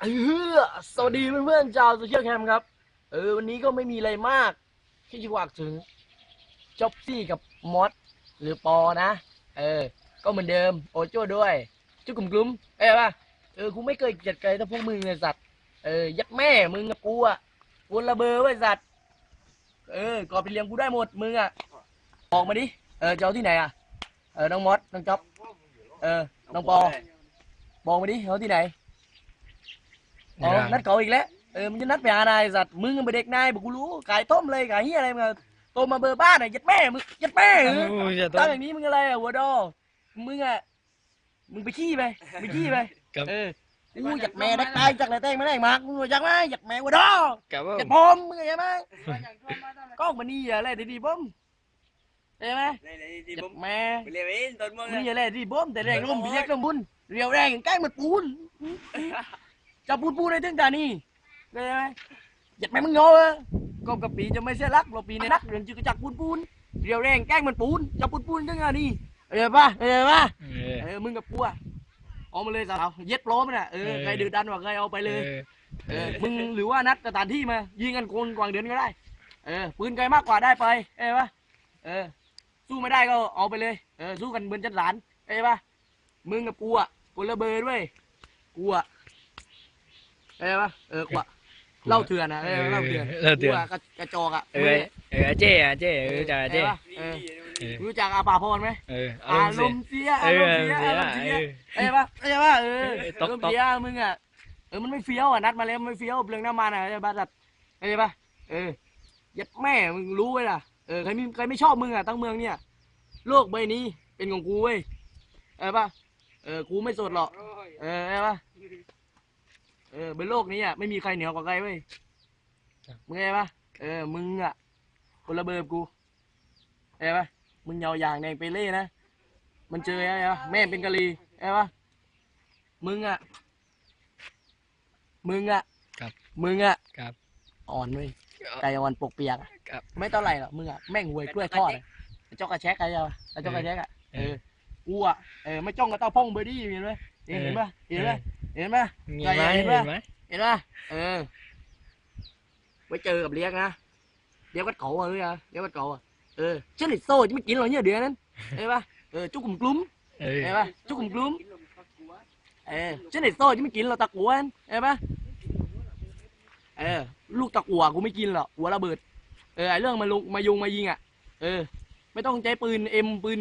เออสวัสดีเพื่อนๆชาวโซเชียลแคมครับ เออ วันนี้ก็ไม่มีอะไรมากที่จะฝากถึงจ็อบซี่กับมอสหรือปอนะ เออ ก็เหมือนเดิม โอโจ้ด้วยจุกกลุ่มกลุ่มเอ้ยป่ะเออกูไม่เคยเกลียดใครถ้าพวกมึงเลยสัตว์เออยัดแม่มึงกับกูอะวนระเบอไว้สัตว์เออก่อนไปเลี้ยงกูได้หมดมึงอะออกมาดิเออจะเอาที่ไหนอะเออน้องมอสน้องจ๊อบเออน้องปอบอกมาดิเอาที่ไหน อ๋อนัดเขาอีกแล้วเออมันจะนัดไปหานายสัตว์มึงเป็นเด็กนายบอกกูรู้ขายต้มเลยขายเฮียอะไรมึงอะโตมาเบอร์บ้านอะยัดแม่มึงยัดแม่เหรอโอ้ยอย่าต้ตั้องงอย่างนี้มึงอะไรอะหัวดอมึงอะมึงไปขี้ไปไปขี้ไปครับ เออกูยัดแม่ได้ตายจากไหนแตงไม่ได้มากมึงรู้จักไหมยัดแม่หัวดอกับว่ายัดผมมึงเข้าใจไหมกล้องมันนี่อย่าอะไรดีๆผมเข้าใจไหม này này đi ยัด bấm แม่ bị liều in tuần mong มึงอย่าอะไรดีผมแต่แรงลมเบียกลมบุญเรียวแรงอย่างใกล้มันปูน จะปูนปูนในถึงตานี่เข้าใจไหมยัดแม่มึงโง่เออกบกับปีจะไม่เสียรักเราปีในนักเรื่องจืดกระจักปูนปูนเรียวแรงแกล้งมันปูนจะปูนปูนจังไงนี่เออป่ะเออป่ะเออเออมึงกับกูอะเอามาเลยสาวเย็ดพร้อมน่ะเออเออใครดื้อดันกว่าใครเอาไปเลยเออเออมึงหรือว่านัดสถานที่มา ยิงกันโกนกวางเดือนก็ได้ เออปืนไกลมากกว่าได้ไป เออป่ะเออ สู้ไม่ได้ก็เอาไปเลย เออสู้กันเบือนจันหลาน เออป่ะมึงกับกูอะคนละเบอร์ด้วยกูอะ เออป่ะเออกูอะเล่าเถื่อนนะเออเล่าเถื่อนเล่าเถื่อน กูะกระกระจอกอะเออเออเจ๊อะเจ๊เออจ่าเจ๊เออเออรู้จักอาปาพรไหมเอออาอารมรณ์มณ์เสียเออารอมณ์เสียเสียอารมณ์เสียเออเอ้ยปะเอ้ยปะเออเออตอากรมณ์ตกเสียมึงอะเออมันไม่เฟี้ยวอะนัดมาแล้วมันไม่เฟี้ยวเปลืองน้ำมันอะไอ้บ้าสัตว์เอ้ยปะเออยัดแม่มึงรู้ไว้ล่ะเออใครมีใครไม่ชอบมึงอะทั้งเมืองเนี่ยโลกใบนี้เป็นของกูเว้ยเอ้ยปะเออกูไม่สดหรอกเออไอ้ปะ เออ บนโลกนี้อะไม่มีใครเหนือกว่าใครเว้ยครับ มึงไงปะเออ มึงอะคนละเบอร์กับกูไอ้ปะมึงยาวอย่างแดงไปเล่นะ มันเจอไอ้ปะแม่เป็นกะลีไอ้ปะมึงอะ มึงอะครับ มึงอะ ครับ อ่อนเว้ยไก่อ่อนปกเปียกอะครับ ไม่เท่าไหร่หรอกมึงอะแม่งหวยกล้วยทอดอะไอ้เจ้ากระแชกไอ้เจ้าไอ้เจ้ากระแชกอะเอเอออกูอะเออไม่จ้องกับเต้าพ่องเบอร์ดี้เห็นไหมเห็นเออปะเห็นปะ เห็นปะมีใจไหมเย็นเห็ปะนไหมเห็นปะเออไว้เจอกับเลี้ยงนะเลี้ยงวัดเขาอะด้วยอะเลี้ยงวัดเขาอะเออเช่นไอ้โซ่จะไม่กินหรอกเนี่ยเดือนนั้นเห็นปะเออจุกกลุ่มกลุ้มเออเห็นปะจุกกลุ่มกลุ้มเออเช่นไอ้โซ่จะไม่กินหรอกตะกัวนั่นเห็นปะเออ ลูกตะกัวกูไม่กินหรอกหัวระเบิด เออไอเรื่องมาลุงมายุงมายิงอะ เออ ไม่ต้องใช้ปืนเอ็มปืน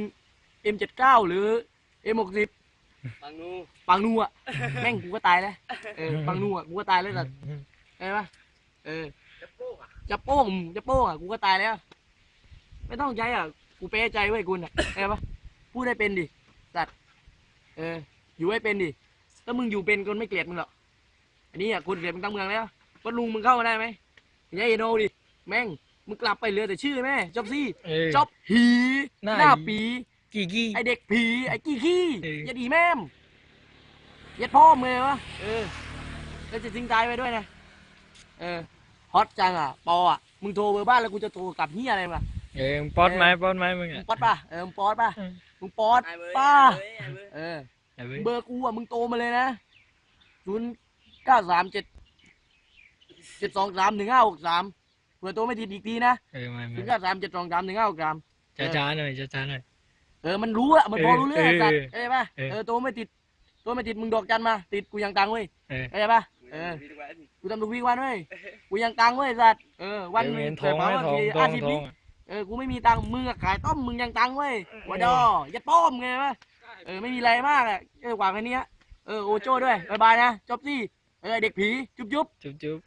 เอ็มเจ็ดเก้าหรือเอ็มหกสิบ bằng nu ปังนูอะแม่งกูก็ตายแล้วเออปังนูอะกูก็ตายแล้วแต่เห็นปะเออจะโป้งจะโป้งอะกูก็ตายแล้ว ไม่ต้องใจอะกูเป้ใจไว้ยคุณอะเห็นปะพูดได้เป็นดิสัตว์เออ อยู่ให้เป็นดิถ้ามึงอยู่เป็นคนไม่เกลียดมึงหรอกอันนี้อะคนเกลียดมึงตั้งเมืองแล้ววัดลุงมึงเข้ามาได้ไหมอย่าเอโนดิแม่งมึงกลับไปเหลือแต่ชื่อแม่จอบซี่เออจอบหีหน้าหน้าหีปี กี่กี่ไอเด็กผี ไอกี้ขี้เอออย่าดีแม่มยัดพ่อมึงเลยวะเออแล้วจะทิ้งตายไปด้วยนะ เออ ฮอตจังอะ ปออะ มึงโทรเบอร์บ้านแล้วกูจะโทรกลับเฮียอะไรมาเออป๊อดไหมป๊อดไหมมึงมึงอะป๊อดป่ะ เออ มึงป๊อดป่ะอืมมึงป๊อด hai bữa Ba. hai bữa hai bữa เอออย่าเว้ยเบอร์กูอะ มึงโตมาเลยนะศูนย์เก้าสามเจ็ดเจ็ดสองสามหนึ่งห้าหกสามเผื่อโตไม่ติดอีกทีนะเออไม่ศูไม่นย์เก้าสามเจ็ดสองสามหนึ่งห้าหกสาม ช้าช้าๆหน่อยช้าช้าๆหน่อย เออมันรู้อะมันพอรู้เรื่องอะเออสัตว์เอ้ยป่ะเออ เออโตไม่ติดโตไม่ติดมึงดอกจันมา ติดกูยังตังค์เว้ยเออเอ้ยป่ะเออ đi qua กูทำทุกวีวันเว้ยกูยังตังค์เว้ยสัตว์เออวันหเอนึองเห็นทเกิอดงไหมมาว่าทองทีทออางทิตย์ทอนี้งอะเออกูไม่มีตังค์มึงอะขายต้มมึงยังตังค์เว้ยวัดอยัดป้อมไงวะเออไม่มีอะไรมากอะเออกว่าแค่เนี้ยเออโอโจ้ด้วยบายบายนะจบสิเออเด็กผีจุ๊บจุ๊บ จุ๊บจุ๊บ